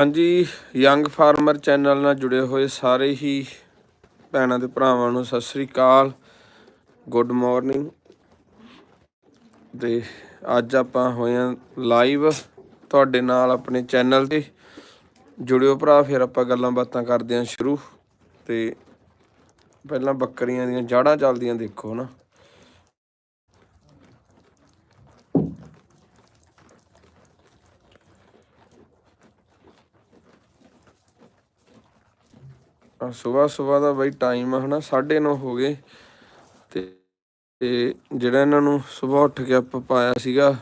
ਹਾਂਜੀ young farmer channel ਨਾਲ ਜੁੜੇ ਹੋਏ ਸਾਰੇ ਹੀ ਭੈਣਾਂ ਤੇ ਭਰਾਵਾਂ ਨੂੰ ਸਤਿ ਸ੍ਰੀ ਅਕਾਲ ਗੁੱਡ ਮਾਰਨਿੰਗ ਤੇ ਅੱਜ ਆਪਾਂ ਹੋਏ ਆ ਲਾਈਵ ਤੁਹਾਡੇ ਨਾਲ ਆਪਣੇ ਚੈਨਲ ਤੇ। ਜੁੜਿਓ ਭਰਾ, ਫਿਰ ਆਪਾਂ ਗੱਲਾਂ ਬਾਤਾਂ ਕਰਦੇ ਹਾਂ ਸ਼ੁਰੂ ਤੇ ਪਹਿਲਾਂ ਬੱਕਰੀਆਂ ਦੀਆਂ, ਜਾੜਾਂ ਚੱਲਦੀਆਂ ਦੇਖੋ ਨਾ ਸਵੇਰ ਸਵੇਰ ਦਾ ਬਈ ਟਾਈਮ ਆ ਹਨਾ 9:30 ਹੋ ਗਏ। ਤੇ ਤੇ ਜਿਹੜਾ ਇਹਨਾਂ ਨੂੰ ਸਵੇਰ ਉੱਠ ਕੇ ਆਪਾਂ ਪਾਇਆ ਸੀਗਾ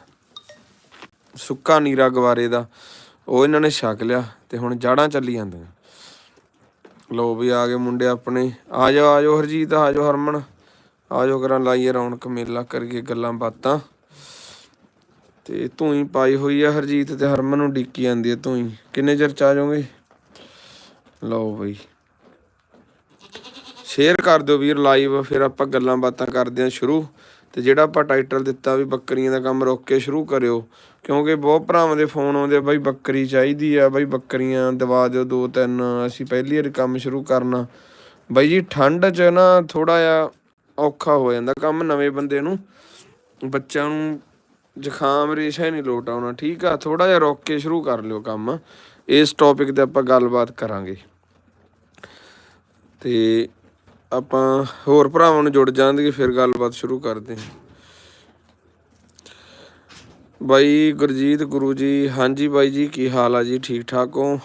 ਸੁੱਕਾ ਨੀਰਾ ਗਵਾਰੇ ਦਾ, ਉਹ ਇਹਨਾਂ ਨੇ ਛਕ ਲਿਆ ਤੇ ਹੁਣ ਜਾੜਾਂ ਚੱਲੀ ਜਾਂਦੀਆਂ। ਲੋ ਵੀ ਆ ਗਏ ਮੁੰਡੇ ਆਪਣੇ। ਆ ਜਾਓ ਆ ਜਾਓ ਹਰਜੀਤ, ਆ ਜਾਓ ਹਰਮਨ, ਆ ਜਾਓ ਕਰਾਂ ਲਾਈਏ ਰੌਣਕ ਮੇਲਾ ਕਰੀਏ ਗੱਲਾਂ ਬਾਤਾਂ। ਤੇ ਤੂੰ ਹੀ ਪਾਈ ਹੋਈ ਆ ਹਰਜੀਤ ਤੇ ਹਰਮਨ ਨੂੰ ਡਿੱਕੀ ਜਾਂਦੀ ਹੈ ਤੂੰ ਹੀ। ਕਿੰਨੇ ਚਿਰ ਚ ਆ ਜਾਓਗੇ? ਲਓ ਬਈ। ਸ਼ੇਅਰ ਕਰ ਦਿਓ ਵੀਰ ਲਾਈਵ ਫਿਰ ਆਪਾਂ ਗੱਲਾਂ ਬਾਤਾਂ ਕਰਦੇ ਹਾਂ ਸ਼ੁਰੂ। ਤੇ ਜਿਹੜਾ ਆਪਾਂ ਟਾਈਟਲ ਦਿੱਤਾ ਵੀ ਬੱਕਰੀਆਂ ਦਾ ਕੰਮ ਰੋਕ ਕੇ ਸ਼ੁਰੂ ਕਰਿਓ ਕਿਉਂਕਿ ਬਹੁਤ ਭਰਾਵਾਂ ਦੇ ਫੋਨ ਆਉਂਦੇ ਆ, ਬਾਈ ਬੱਕਰੀ ਚਾਹੀਦੀ ਆ ਬਾਈ ਬੱਕਰੀਆਂ ਦਵਾ ਦਿਓ ਦੋ ਤਿੰਨ ਅਸੀਂ ਪਹਿਲੀ ਵਾਰ ਕੰਮ ਸ਼ੁਰੂ ਕਰਨਾ। ਬਾਈ ਜੀ ਠੰਡ 'ਚ ਨਾ ਥੋੜਾ ਜਿਹਾ ਔਖਾ ਹੋ ਜਾਂਦਾ ਕੰਮ ਨਵੇਂ ਬੰਦੇ ਨੂੰ। ਬੱਚਿਆਂ ਨੂੰ ਜ਼ੁਕਾਮ ਰੇਸ਼ਾ ਹੀ ਨਹੀਂ ਲੋਟ ਆਉਣਾ ਠੀਕ ਆ? ਥੋੜਾ ਜਿਹਾ ਰੋਕ ਕੇ ਸ਼ੁਰੂ ਕਰ ਲਿਓ ਕੰਮ। ਇਸ ਟੌਪਿਕ ਤੇ ਆਪਾਂ ਗੱਲਬਾਤ ਕਰਾਂਗੇ। ਤੇ ਆਪਾਂ ਹੋਰ ਭਰਾਵਾਂ ਨੂੰ ਜੁੜ ਜਾਣਗੇ, ਫਿਰ ਗੱਲਬਾਤ ਸ਼ੁਰੂ ਕਰਦੇ ਹਾਂ। ਬਾਈ ਗੁਰਜੀਤ ਗੁਰੂ ਜੀ, ਹਾਂਜੀ ਬਾਈ ਜੀ, ਕੀ ਹਾਲ ਆ ਜੀ? ਠੀਕ ਠਾਕ ਹੋ?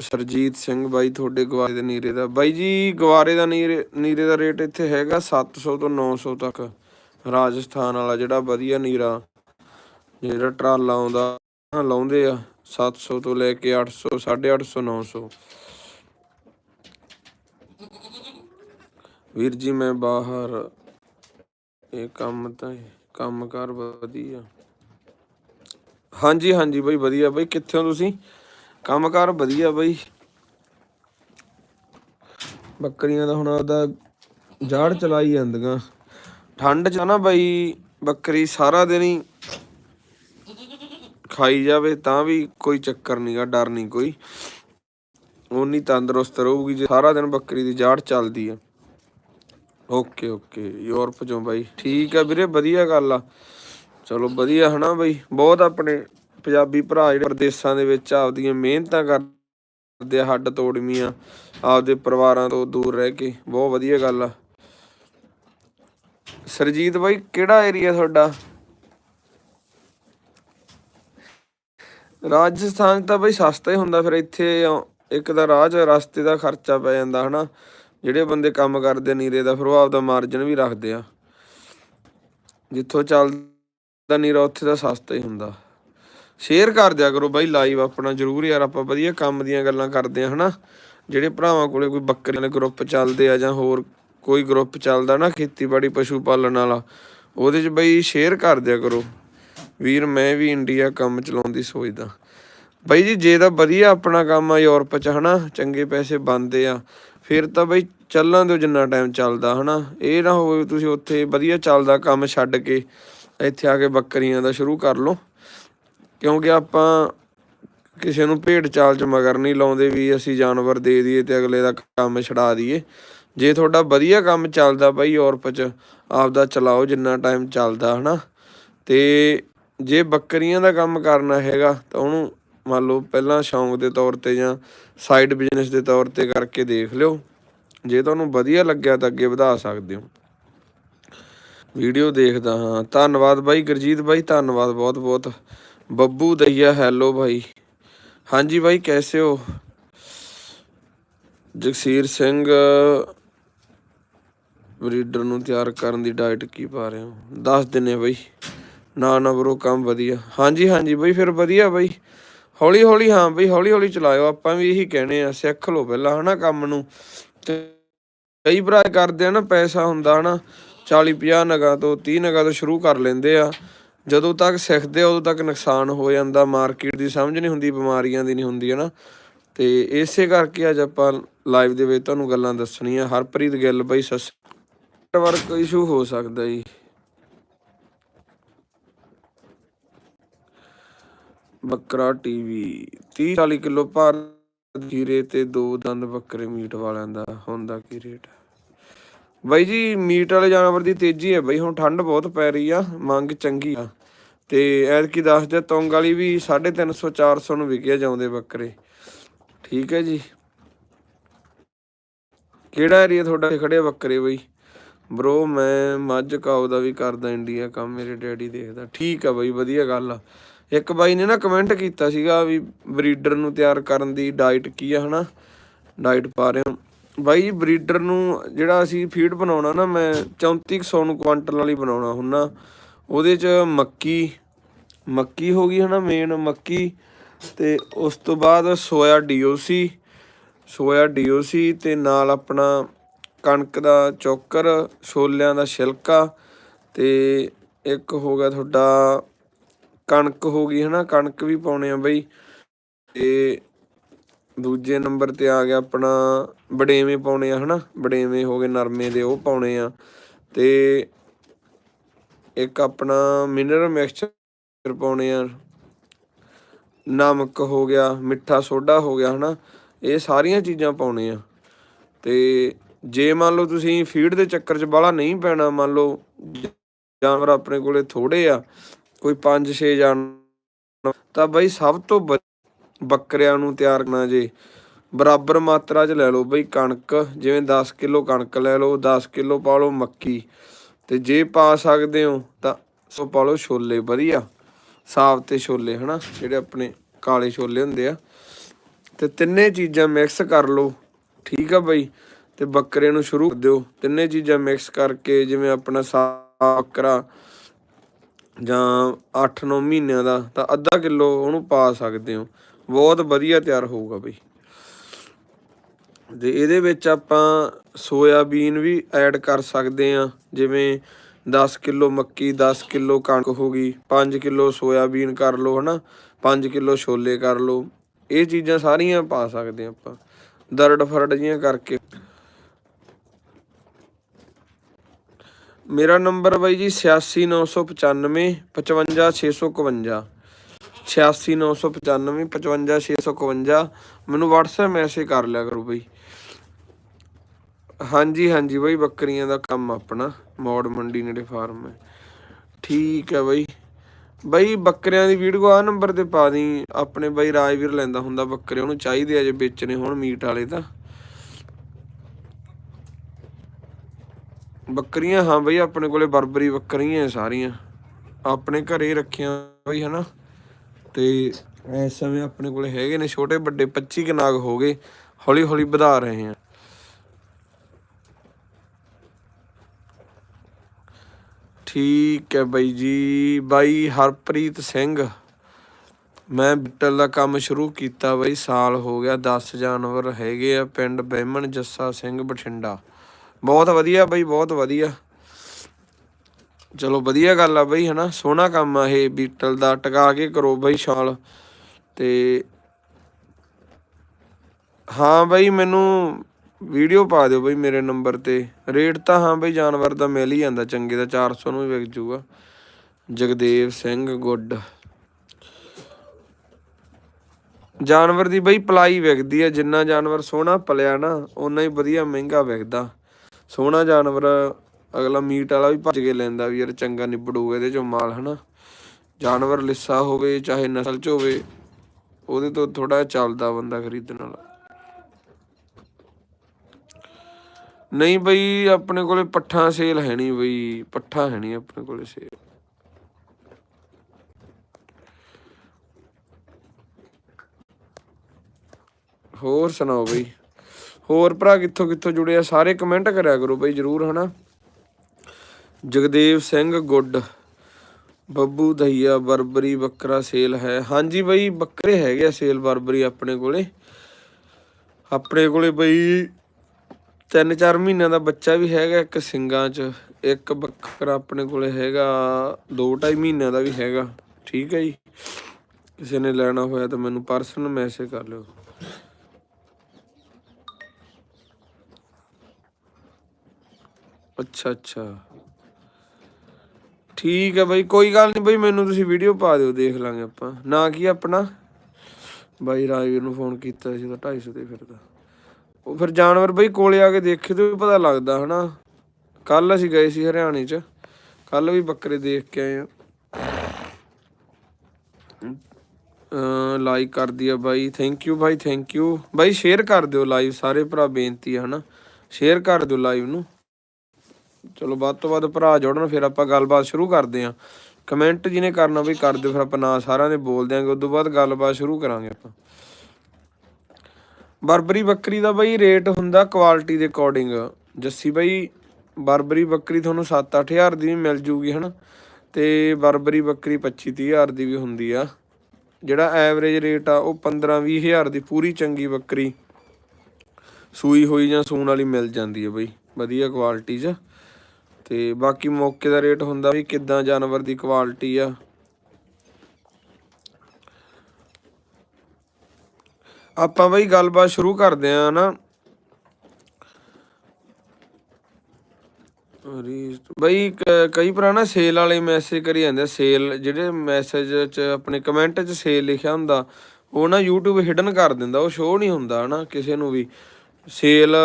ਸਰਜੀਤ ਸਿੰਘ ਬਾਈ, ਤੁਹਾਡੇ ਗਵਾਰੇ ਦੇ ਨੀਰੇ ਦਾ, ਬਾਈ ਜੀ, ਗਵਾਰੇ ਦਾ ਨੀਰੇ ਨੀਰੇ ਦਾ ਰੇਟ ਇੱਥੇ ਹੈਗਾ 700 ਤੋਂ 900 ਤੱਕ। ਰਾਜਸਥਾਨ ਵਾਲਾ ਜਿਹੜਾ ਵਧੀਆ ਨੀਰਾ, ਜਿਹੜਾ ਟਰਾਲਾ ਆਉਂਦਾ, ਲਾਉਂਦੇ ਆ 700 ਤੋਂ ਲੈ ਕੇ 800 850 900 ਵੀਰ ਜੀ, ਮੈਂ ਬਾਹਰ। ਇਹ ਕੰਮ ਤਾਂ ਕੰਮ ਕਰ ਵਧੀਆ। ਹਾਂਜੀ ਹਾਂਜੀ ਬਈ, ਵਧੀਆ ਬਈ। ਕਿੱਥੇ ਹੋ ਤੁਸੀਂ? ਕੰਮ ਕਾਰ ਵਧੀਆ ਬਈ। ਬੱਕਰੀਆਂ ਦਾ ਹੁਣ ਉਹਦਾ ਜਾੜ ਚਲਾਈ ਜਾਂਦੀਆਂ। ਠੰਡ ਚ ਨਾ ਬਈ, ਬੱਕਰੀ ਸਾਰਾ ਦਿਨ ਹੀ ਖਾਈ ਜਾਵੇ, ਤਾਂ ਵੀ ਕੋਈ ਚੱਕਰ ਨਹੀਂਗਾ ਡਰ ਨਹੀਂ ਕੋਈ। ਉਨੀ ਤੰਦਰੁਸਤ ਰਹੂਗੀ ਜੇ ਸਾਰਾ ਦਿਨ ਬੱਕਰੀ ਦੀ ਜਾੜ ਚੱਲਦੀ ਆ। Okay okay. ਯੂਰਪ ਚੋਂ ਬਾਈ। ਠੀਕ ਆ ਵੀਰੇ, ਵਧੀਆ ਗੱਲ ਆ। ਚਲੋ ਵਧੀਆ ਹਨਾ ਬਈ। ਬਹੁਤ ਆਪਣੇ ਪੰਜਾਬੀ ਭਰਾ ਜਿਹੜੇ ਪ੍ਰਦੇਸ਼ਾਂ ਦੇ ਵਿੱਚ ਆਪਦੀਆਂ ਮਿਹਨਤਾਂ ਕਰਦੇ ਆ, ਹੱਡ ਤੋੜਵੀਆਂ, ਆਪਦੇ ਪਰਿਵਾਰਾਂ ਤੋਂ ਦੂਰ ਰਹਿ ਕੇ। ਬਹੁਤ ਵਧੀਆ ਗੱਲ ਆ। ਸਰਜੀਤ ਬਾਈ, ਕਿਹੜਾ ਏਰੀਆ ਤੁਹਾਡਾ? ਰਾਜਸਥਾਨ ਤਾਂ ਬਈ ਸਸਤਾ ਹੀ ਹੁੰਦਾ, ਫਿਰ ਇੱਥੇ ਇੱਕ ਤਾਂ ਰਾਹ 'ਚ ਰਸਤੇ ਦਾ ਖਰਚਾ ਪੈ ਜਾਂਦਾ ਹਨਾ। ਜਿਹੜੇ ਬੰਦੇ ਕੰਮ ਕਰਦੇ ਆ, ਨੀਰੇ ਦਾ ਫਿਰ ਉਹ ਆਪਦਾ ਮਾਰਜਨ ਵੀ ਰੱਖਦੇ ਆ। ਜਿੱਥੋਂ ਚੱਲਦਾ ਨੀਰਾ, ਉੱਥੇ ਤਾਂ ਸਸਤਾ ਹੀ ਹੁੰਦਾ। ਸ਼ੇਅਰ ਕਰ ਦਿਆ ਕਰੋ ਬਾਈ ਲਾਈਵ ਆਪਣਾ, ਜਰੂਰ ਯਾਰ ਆਪਾਂ ਵਧੀਆ ਕੰਮ ਦੀਆਂ ਗੱਲਾਂ ਕਰਦੇ ਆ, ਹਨਾ। ਜਿਹੜੇ ਭਰਾਵਾਂ ਕੋਲੇ ਕੋਈ ਬੱਕਰੀਆਂ ਦੇ ਗਰੁੱਪ ਚੱਲਦੇ ਆ ਜਾਂ ਹੋਰ ਕੋਈ ਗਰੁੱਪ ਚੱਲਦਾ ਨਾ, ਖੇਤੀਬਾੜੀ, ਪਸ਼ੂ ਪਾਲਣ ਵਾਲਾ, ਉਹਦੇ 'ਚ ਬਈ ਸ਼ੇਅਰ ਕਰ ਦਿਆ ਕਰੋ। ਵੀਰ, ਮੈਂ ਵੀ ਇੰਡੀਆ ਕੰਮ ਚਲਾਉਣ ਦੀ ਸੋਚਦਾ। ਬਈ ਜੀ, ਜੇ ਤਾਂ ਵਧੀਆ ਆਪਣਾ ਕੰਮ ਆ ਯੂਰਪ 'ਚ, ਹਨਾ, ਚੰਗੇ ਪੈਸੇ ਬਣਦੇ ਆ ਫਿਰ ਤਾਂ ਬਈ ਚੱਲਣ ਦਿਓ ਜਿੰਨਾ ਟਾਈਮ ਚੱਲਦਾ, ਹਨਾ? ਇਹ ਨਾ ਹੋਵੇ ਵੀ ਤੁਸੀਂ ਉੱਥੇ ਵਧੀਆ ਚੱਲਦਾ ਕੰਮ ਛੱਡ ਕੇ ਇੱਥੇ ਆ ਕੇ ਬੱਕਰੀਆਂ ਦਾ ਸ਼ੁਰੂ ਕਰ ਲਓ। ਕਿਉਂਕਿ ਆਪਾਂ ਕਿਸੇ ਨੂੰ ਭੇਡ ਚਾਲ ਚ ਮਗਰ ਨਹੀਂ ਲਾਉਂਦੇ ਵੀ ਅਸੀਂ ਜਾਨਵਰ ਦੇ ਦਈਏ ਤੇ ਅਗਲੇ ਦਾ ਕੰਮ ਛਡਾ ਦਈਏ। ਜੇ ਤੁਹਾਡਾ ਵਧੀਆ ਕੰਮ ਚੱਲਦਾ ਬਾਈ ਯੂਰਪ ਚ, ਆਪਦਾ ਚਲਾਓ ਜਿੰਨਾ ਟਾਈਮ ਚੱਲਦਾ, ਹਨਾ? ਤੇ ਜੇ ਬੱਕਰੀਆਂ ਦਾ ਕੰਮ ਕਰਨਾ ਹੈਗਾ ਤਾਂ ਉਹਨੂੰ ਮੰਨ ਲਓ ਪਹਿਲਾਂ ਸ਼ੌਂਕ ਦੇ ਤੌਰ ਤੇ ਜਾਂ ਸਾਈਡ ਬਿਜ਼ਨਸ ਦੇ ਤੌਰ ਤੇ ਕਰਕੇ ਦੇਖ ਲਿਓ, ਜੇ ਤੁਹਾਨੂੰ ਵਧੀਆ ਲੱਗਿਆ ਤਾਂ ਅੱਗੇ ਵਧਾ ਸਕਦੇ ਹੋ। ਵੀਡੀਓ ਦੇਖਦਾ ਹਾਂ। ਧੰਨਵਾਦ ਬਾਈ ਗੁਰਜੀਤ ਬਾਈ, ਧੰਨਵਾਦ ਬਹੁਤ ਬਹੁਤ। ਬੱਬੂ ਦਈਆ ਹੈਲੋ ਭਾਈ ਹਾਂਜੀ ਭਾਈ ਕੈਸੇ ਹੋ? ਜਗਸੀਰ ਸਿੰਘ ਬਰੀਡਰ ਨੂੰ ਤਿਆਰ ਕਰਨ ਦੀ ਡਾਈਟ ਕੀ ਪਾ ਰਹੇ ਹੋ? ਦੱਸ ਦਿੰਨੇ ਬਾਈ। ਨਾ ਨਾ ਬਰੋ ਕੰਮ ਵਧੀਆ। ਹਾਂਜੀ ਹਾਂਜੀ ਬਾਈ, ਫਿਰ ਵਧੀਆ ਬਾਈ। ਹੌਲੀ ਹੌਲੀ, ਹਾਂ ਬਈ ਹੌਲੀ ਹੌਲੀ ਚਲਾਇਓ। ਆਪਾਂ ਵੀ ਇਹੀ ਕਹਿਣੇ ਆ, ਸਿੱਖ ਲਓ ਪਹਿਲਾਂ ਹਨਾ ਕੰਮ ਨੂੰ। ਤੇ ਕਈ ਭਰਾ ਕਰਦੇ ਆ ਨਾ, ਪੈਸਾ ਹੁੰਦਾ ਹਨਾ 40 50 ਨਗਾਂ ਤੋਂ 30 ਨਗਾਂ ਤੋਂ ਸ਼ੁਰੂ ਕਰ ਲੈਂਦੇ ਆ। ਜਦੋਂ ਤੱਕ ਸਿੱਖਦੇ ਆ, ਉਦੋਂ ਤੱਕ ਨੁਕਸਾਨ ਹੋ ਜਾਂਦਾ। ਮਾਰਕੀਟ ਦੀ ਸਮਝ ਨਹੀਂ ਹੁੰਦੀ, ਬਿਮਾਰੀਆਂ ਦੀ ਨਹੀਂ ਹੁੰਦੀ ਹੈ ਨਾ ਤੇ ਇਸੇ ਕਰਕੇ ਅੱਜ ਆਪਾਂ ਲਾਈਵ ਦੇ ਵਿੱਚ ਤੁਹਾਨੂੰ ਗੱਲਾਂ ਦੱਸਣੀਆਂ। ਹਰਪ੍ਰੀਤ ਗਿੱਲ ਬਾਈ, ਸਸ ਨੈਟਵਰਕ ਇਸ਼ੂ ਹੋ ਸਕਦਾ ਜੀ। ਬੱਕਰਾ ਟੀਵੀ। 30 40 ਕਿਲੋ ਭਾਰ ਜੀਰੇ ਤੇ ਦੋ ਦੰਦ ਬੱਕਰੇ ਮੀਟ ਵਾਲਿਆਂ ਦਾ। ਹੁੰਦਾ ਕੀ ਰੇਟ ਬਾਈ ਜੀ, ਮੀਟ ਵਾਲੇ ਜਾਨਵਰ ਦੀ ਤੇਜ਼ੀ ਹੈ ਬਾਈ। ਹੁਣ ਠੰਡ ਬਹੁਤ ਪੈ ਰਹੀ ਆ, ਮੰਗ ਚੰਗੀ ਆ। ਤੇ ਐਤਕੀ ਦੱਸਦੇ ਤੋਂਗ ਵਾਲੀ ਵੀ 350 400 ਨੂੰ ਵਿਕਿਆ ਜਾਂਦੇ ਬੱਕਰੇ। ਠੀਕ ਹੈ ਜੀ। ਕਿਹੜਾ ਏਰੀਆ ਤੁਹਾਡਾ ਖੜੇ ਆ ਬੱਕਰੇ ਬਾਈ? ਬ్రో ਮੈਂ ਮੱਝ, ਕਾਉ ਦਾ ਵੀ ਕਰਦਾ ਇੰਡੀਆ ਕੰਮ, ਮੇਰੇ ਡੈਡੀ ਦੇਖਦਾ। ਠੀਕ ਆ ਬਾਈ, ਵਧੀਆ ਗੱਲ ਆ। ਇੱਕ ਬਾਈ ਨੇ ਨਾ ਕਮੈਂਟ ਕੀਤਾ ਸੀਗਾ ਵੀ ਬਰੀਡਰ ਨੂੰ ਤਿਆਰ ਕਰਨ ਦੀ ਡਾਈਟ ਕੀ ਆ, ਹਨਾ? ਡਾਈਟ ਪਾ ਰਹੇ ਹੋ। ਬਾਈ ਜੀ ਬਰੀਡਰ ਨੂੰ ਜਿਹੜਾ ਅਸੀਂ ਫੀਡ ਬਣਾਉਣਾ ਨਾ, ਮੈਂ 3400 ਨੂੰ ਕੁਆਂਟਲ ਵਾਲੀ ਬਣਾਉਣਾ ਹੁੰਨਾ। ਉਹਦੇ ਚ ਮੱਕੀ ਮੱਕੀ ਹੋ ਗਈ ਹਨਾ ਮੇਨ ਮੱਕੀ ਤੇ ਉਸ ਤੋਂ ਬਾਅਦ ਸੋਇਆ ਡੀਓਸੀ ਸੋਇਆ ਡੀਓਸੀ ਤੇ ਨਾਲ ਆਪਣਾ ਕਣਕ ਦਾ ਚੋਕਰ, ਛੋਲਿਆਂ ਦਾ ਛਿਲਕਾ ਤੇ ਇੱਕ ਹੋ ਗਿਆ ਤੁਹਾਡਾ ਕਣਕ ਹੋ ਗਈ ਹਨਾ, ਕਣਕ ਵੀ ਪਾਉਣੇ ਆ ਬਈ। ਤੇ ਦੂਜੇ ਨੰਬਰ ਤੇ ਆ ਗਿਆ ਆਪਣਾ ਬੜੇਵੇਂ ਪਾਉਣੇ ਆ ਹਨਾ ਬੜੇਵੇਂ ਹੋ ਗਏ, ਨਰਮੇ ਦੇ ਉਹ ਪਾਉਣੇ ਆ। ਤੇ ਇੱਕ ਆਪਣਾ ਮਿਨਰਲ ਮਿਕਸਚਰ ਪਾਉਣੇ ਆ। ਨਮਕ ਹੋ ਗਿਆ, ਮਿੱਠਾ ਸੋਡਾ ਹੋ ਗਿਆ ਹਨਾ, ਇਹ ਸਾਰੀਆਂ ਚੀਜ਼ਾਂ ਪਾਉਣੇ ਆ। ਤੇ ਜੇ ਮੰਨ ਲਓ ਤੁਸੀਂ ਫੀਡ ਦੇ ਚੱਕਰ 'ਚ ਬਾਹਲਾ ਨਹੀਂ ਪੈਣਾ, ਮੰਨ ਲਓ ਜਾਨਵਰ ਆਪਣੇ ਕੋਲੇ ਥੋੜੇ ਆ ਕੋਈ 5-6 ਜਾਨਵਰ ਤਾਂ ਬਈ ਸਭ ਤੋਂ ਬੱਕਰਿਆਂ ਨੂੰ ਤਿਆਰ ਕਰਨਾ ਜੇ। ਬਰਾਬਰ ਮਾਤਰਾ 'ਚ ਲੈ ਲਓ ਬਈ ਕਣਕ, ਜਿਵੇਂ 10 ਕਿਲੋ ਕਣਕ ਲੈ ਲਓ 10 ਕਿਲੋ ਪਾ ਲਓ ਮੱਕੀ। ਤੇ ਜੇ ਪਾ ਸਕਦੇ ਹੋ ਤਾਂ ਸੋ ਪਾ ਲਓ ਛੋਲੇ, ਵਧੀਆ। ਸਾਫ਼ ਤੇ ਛੋਲੇ, ਹਨਾ? ਜਿਹੜੇ ਆਪਣੇ ਕਾਲੇ ਛੋਲੇ ਹੁੰਦੇ ਆ। ਤੇ ਤਿੰਨੇ ਚੀਜ਼ਾਂ ਮਿਕਸ ਕਰ ਲਓ। ਠੀਕ ਆ ਬਈ? ਤੇ ਬੱਕਰੇ ਨੂੰ ਸ਼ੁਰੂ ਕਰ ਦਿਓ। ਤਿੰਨੇ ਚੀਜ਼ਾਂ ਮਿਕਸ ਕਰਕੇ ਜਿਵੇਂ ਆਪਣਾ ਸਾਫ਼ ਜਾਂ 8-9 ਮਹੀਨਿਆਂ ਦਾ, ਤਾਂ ਅੱਧਾ ਕਿਲੋ ਉਹਨੂੰ ਪਾ ਸਕਦੇ ਹੋ। ਬਹੁਤ ਵਧੀਆ ਤਿਆਰ ਹੋਊਗਾ ਬਈ। ਤੇ ਇਹਦੇ ਵਿੱਚ ਆਪਾਂ ਸੋਇਆਬੀਨ ਵੀ ਐਡ ਕਰ ਸਕਦੇ ਆ ਜਿਵੇਂ 10 ਕਿਲੋ ਮੱਕੀ 10 ਕਿਲੋ ਕਣਕ ਹੋ ਗਈ 5 ਕਿਲੋ ਸੋਇਆਬੀਨ ਕਰ ਲਓ, ਹਨਾ। 5 ਕਿਲੋ ਛੋਲੇ ਕਰ ਲਓ। ਇਹ ਚੀਜ਼ਾਂ ਸਾਰੀਆਂ ਪਾ ਸਕਦੇ ਆਪਾਂ। ਦਰੜ ਫਰੜ ਜੀਆਂ ਕਰਕੇ। ਮੇਰਾ ਨੰਬਰ ਬਾਈ ਜੀ 86995 55651 86995 55651 ਮੈਨੂੰ WhatsApp ਮੈਸੇਜ ਕਰ ਲਿਆ ਕਰੋ ਬਾਈ। ਹਾਂਜੀ ਹਾਂਜੀ ਬਾਈ, ਬੱਕਰੀਆਂ ਦਾ ਕੰਮ ਆਪਣਾ। ਮੌੜ ਮੰਡੀ ਨੇੜੇ ਫਾਰਮ ਹੈ। ਠੀਕ ਹੈ ਬਾਈ। ਬਾਈ, ਬੱਕਰਿਆਂ ਦੀ ਵੀਡੀਓ ਆ ਨੰਬਰ ਤੇ ਪਾ ਦੀ ਆਪਣੇ ਬਾਈ ਰਾਜਵੀਰ ਲੈਂਦਾ ਹੁੰਦਾ ਬੱਕਰੇ, ਉਹਨੂੰ ਚਾਹੀਦੇ ਆ ਜੇ ਵੇਚਣੇ ਹੋਣ ਮੀਟ ਵਾਲੇ ਤਾਂ। ਬੱਕਰੀਆਂ, ਹਾਂ ਬਈ, ਆਪਣੇ ਕੋਲੇ ਬਰਬਰੀ ਬੱਕਰੀਆਂ ਸਾਰੀਆਂ। ਆਪਣੇ ਘਰੇ ਰੱਖੀਆਂ ਬਈ, ਹਨਾ। ਤੇ ਇਸ ਸਮੇਂ ਆਪਣੇ ਕੋਲੇ ਹੈਗੇ ਨੇ ਛੋਟੇ, ਵੱਡੇ 25 ਕਨਾਗ ਹੋ ਗਏ। ਹੌਲੀ ਹੌਲੀ ਵਧਾ ਰਹੇ ਆ। ਠੀਕ ਹੈ ਬਾਈ ਜੀ। ਬਾਈ ਹਰਪ੍ਰੀਤ ਸਿੰਘ। ਮੈਂ ਬਿੱਟਲ ਦਾ ਕੰਮ ਸ਼ੁਰੂ ਕੀਤਾ ਬਈ, ਸਾਲ ਹੋ ਗਿਆ। 10 ਜਾਨਵਰ ਹੈਗੇ ਆ ਪਿੰਡ ਬਹਿਮਣ, ਜੱਸਾ ਸਿੰਘ, ਬਠਿੰਡਾ। ਬਹੁਤ ਵਧੀਆ ਬਾਈ, ਬਹੁਤ ਵਧੀਆ। ਚਲੋ ਵਧੀਆ ਗੱਲ ਆ ਬਈ, ਹਨਾ? ਸੋਹਣਾ ਕੰਮ ਆ ਇਹ ਬੀਟਲ ਦਾ, ਟਕਾ ਕੇ ਕਰੋ ਬਈ ਸ਼ਾਲ। ਤੇ ਹਾਂ ਬਈ, ਮੈਨੂੰ ਵੀਡੀਓ ਪਾ ਦਿਓ ਬਈ ਮੇਰੇ ਨੰਬਰ ਤੇ। ਰੇਟ ਤਾਂ ਹਾਂ ਬਈ, ਜਾਨਵਰ ਦਾ ਮਿਲ ਹੀ ਜਾਂਦਾ, ਚੰਗੇ ਦਾ 400 ਨੂੰ ਵੀ ਵਿਕ ਜੂਗਾ। ਜਗਦੇਵ ਸਿੰਘ ਗੁੱਡ। ਜਾਨਵਰ ਦੀ ਬਈ ਪਲਾਈ ਵਿਕਦੀ ਆ, ਜਿੰਨਾ ਜਾਨਵਰ ਸੋਹਣਾ ਪਲਿਆ ਨਾ, ਓਨਾ ਹੀ ਵਧੀਆ, ਮਹਿੰਗਾ ਵਿਕਦਾ। ਸੋਹਣਾ ਜਾਨਵਰ ਅਗਲਾ ਮੀਟ ਵਾਲਾ ਵੀ ਭੱਜ ਕੇ ਲੈਂਦਾ ਵੀ ਯਾਰ ਚੰਗਾ ਨਿਬੜੂਗਾ ਇਹਦੇ ਚੋਂ ਮਾਲ, ਹਨਾ? ਜਾਨਵਰ ਲਿੱਸਾ ਹੋਵੇ, ਚਾਹੇ ਨਸਲ ਚ ਹੋਵੇ, ਉਹਦੇ ਤੋਂ ਥੋੜਾ ਚੱਲਦਾ ਬੰਦਾ ਖਰੀਦਣ ਵਾਲਾ। ਨਹੀਂ ਬਈ, ਆਪਣੇ ਕੋਲੇ ਪੱਠਾ ਸੇਲ ਹੈ ਨਹੀਂ ਬਈ। ਪੱਠਾ ਹੈ ਨਹੀਂ ਆਪਣੇ ਕੋਲੇ ਸੇਲ ਹੋਰ ਸੁਣਾਓ ਬਈ? ਹੋਰ ਭਰਾ ਕਿੱਥੋਂ ਕਿੱਥੋਂ ਜੁੜੇ ਆ, ਸਾਰੇ ਕਮੈਂਟ ਕਰਿਆ ਕਰੋ ਬਈ ਜਰੂਰ, ਹਨਾ? ਜਗਦੇਵ ਸਿੰਘ ਗੁੱਡ, ਬੱਬੂ ਦਹੀਆ, ਬਰਬਰੀ ਬੱਕਰਾ ਸੇਲ ਹੈ। ਹਾਂਜੀ ਬਈ, ਬੱਕਰੇ ਹੈਗੇ ਆ ਸੇਲ ਬਰਬਰੀ ਆਪਣੇ ਕੋਲੇ। ਆਪਣੇ ਕੋਲੇ ਬਈ ਤਿੰਨ ਚਾਰ ਮਹੀਨਿਆਂ ਦਾ ਬੱਚਾ ਵੀ ਹੈਗਾ ਇੱਕ ਸਿੰਗਾਂ 'ਚ, ਇੱਕ ਬੱਕਰਾ ਆਪਣੇ ਕੋਲੇ ਹੈਗਾ, ਦੋ ਢਾਈ ਮਹੀਨਿਆਂ ਦਾ ਵੀ ਹੈਗਾ। ਠੀਕ ਹੈ ਜੀ। ਕਿਸੇ ਨੇ ਲੈਣਾ ਹੋਇਆ ਤਾਂ ਮੈਨੂੰ ਪਰਸਨਲ ਮੈਸੇਜ ਕਰ ਲਿਓ। ਅੱਛਾ ਅੱਛਾ। ਠੀਕ ਹੈ ਬਾਈ, ਕੋਈ ਗੱਲ ਨਹੀਂ ਬਾਈ, ਮੈਨੂੰ ਤੁਸੀਂ ਵੀਡੀਓ ਪਾ ਦਿਓ, ਦੇਖ ਲਾਂਗੇ ਆਪਾਂ। ਨਾ ਕੀ ਆਪਣਾ? ਬਾਈ ਰਾਜਵੀਰ ਨੂੰ ਫੋਨ ਕੀਤਾ ਸੀ ਤਾਂ 250 ਤੇ ਫਿਰਦਾ। ਉਹ ਫਿਰ ਜਾਨਵਰ ਬਾਈ ਕੋਲੇ ਆ ਕੇ ਦੇਖੇ ਤੇ ਵੀ ਪਤਾ ਲੱਗਦਾ, ਹਨਾ? ਕੱਲ ਅਸੀਂ ਗਏ ਸੀ ਹਰਿਆਣੇ ਚ। ਕੱਲ ਵੀ ਬੱਕਰੇ ਦੇਖ ਕੇ ਆਏ ਆ। ਲਾਈਕ ਕਰ ਦਿਆ ਬਾਈ। ਥੈਂਕ ਯੂ ਬਾਈ ਥੈਂਕ ਯੂ ਬਾਈ ਸ਼ੇਅਰ ਕਰ ਦਿਓ ਲਾਈਵ ਸਾਰੇ ਭਰਾ ਬੇਨਤੀ ਹੈ ਹਨਾ? ਸ਼ੇਅਰ ਕਰ ਦਿਓ ਲਾਈਵ ਨੂੰ। ਚਲੋ, ਵੱਧ ਤੋਂ ਵੱਧ ਭਰਾ ਜੋੜਨ, ਫਿਰ ਆਪਾਂ ਗੱਲਬਾਤ ਸ਼ੁਰੂ ਕਰਦੇ ਆਂ ਕਮੈਂਟ ਜਿਹਨੇ ਕਰਨਾ ਵੀ ਕਰ ਦਿਓ, ਫਿਰ ਆਪਾਂ ਨਾਂ ਸਾਰਿਆਂ ਦੇ ਬੋਲ ਦਿਆਂਗੇ ਉਸ ਤੋਂ ਬਾਅਦ ਗੱਲਬਾਤ ਸ਼ੁਰੂ ਕਰਾਂਗੇ ਆਪਾਂ। ਬਰਬਰੀ ਬੱਕਰੀ ਦਾ ਬਈ ਰੇਟ ਹੁੰਦਾ ਕੁਆਲਿਟੀ ਦੇ ਅਕੋਰਡਿੰਗ ਜੱਸੀ ਬਈ, ਬਰਬਰੀ ਬੱਕਰੀ ਤੁਹਾਨੂੰ 7-8000 ਦੀ ਵੀ ਮਿਲ ਜੂਗੀ, ਹਨਾ? ਤੇ ਬਰਬਰੀ ਬੱਕਰੀ 25-30000 ਦੀ ਵੀ ਹੁੰਦੀ ਆ। ਜਿਹੜਾ ਐਵਰੇਜ ਰੇਟ ਆ, ਉਹ 15-20000 ਦੀ ਪੂਰੀ ਚੰਗੀ ਬੱਕਰੀ। ਸੂਈ ਹੋਈ ਜਾਂ ਸੂਣ ਵਾਲੀ ਮਿਲ ਜਾਂਦੀ ਹੈ ਬਈ। ਵਧੀਆ ਕੁਆਲਿਟੀ 'ਚ। ਤੇ ਬਾਕੀ ਮੌਕੇ ਦਾ ਰੇਟ ਹੁੰਦਾ ਵੀ ਕਿੱਦਾਂ ਜਾਨਵਰ ਦੀ ਕੁਆਲਿਟੀ ਆ। ਆਪਾਂ ਬਈ ਗੱਲਬਾਤ ਸ਼ੁਰੂ ਕਰਦੇ ਆ ਨਾ। ਬਈ ਕਈ ਭਰਾ ਨਾ ਸੇਲ ਵਾਲੇ ਮੈਸੇਜ ਕਰੀ ਜਾਂਦੇ ਸੇਲ ਜਿਹੜੇ ਮੈਸੇਜ ਚ ਆਪਣੇ ਕਮੈਂਟ ਚ ਸੇਲ ਲਿਖਿਆ ਹੁੰਦਾ, ਉਹ ਨਾ YouTube ਹਿਡਨ ਕਰ ਦਿੰਦਾ, ਉਹ ਸ਼ੋਅ ਨਹੀਂ ਹੁੰਦਾ ਹਨਾ ਕਿਸੇ ਨੂੰ ਵੀ। ਸੇਲ